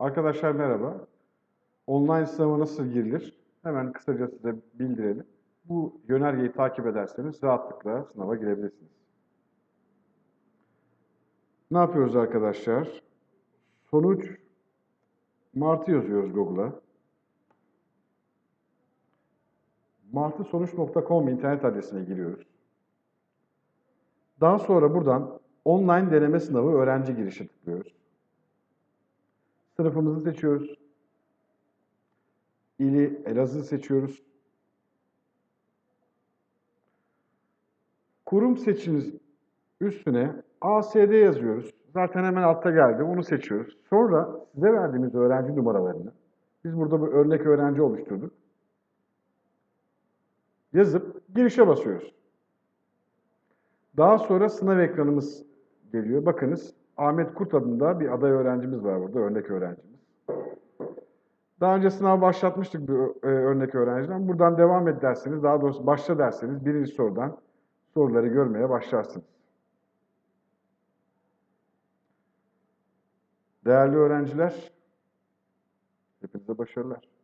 Arkadaşlar merhaba. Online sınava nasıl girilir? Hemen kısaca size bildirelim. Bu yönergeyi takip ederseniz rahatlıkla sınava girebilirsiniz. Ne yapıyoruz arkadaşlar? Sonuç Martı yazıyoruz Google'a. martısonuç.com internet adresine giriyoruz. Daha sonra buradan online deneme sınavı öğrenci girişi tıklıyoruz. Sınıfımızı seçiyoruz. İli Elazığ seçiyoruz. Kurum seçimiz üstüne ASD yazıyoruz. Zaten hemen altta geldi. Onu seçiyoruz. Sonra size verdiğimiz öğrenci numaralarını biz burada bir örnek öğrenci oluşturduk. Yazıp girişe basıyoruz. Daha sonra sınav ekranımız geliyor. Bakınız Ahmet Kurt adında bir aday öğrencimiz var burada, örnek öğrencimiz. Daha önce sınav başlatmıştık bu e, örnek öğrenciden. Buradan devam et derseniz, daha doğrusu başla derseniz birinci sorudan soruları görmeye başlarsınız. Değerli öğrenciler, hepinize başarılar.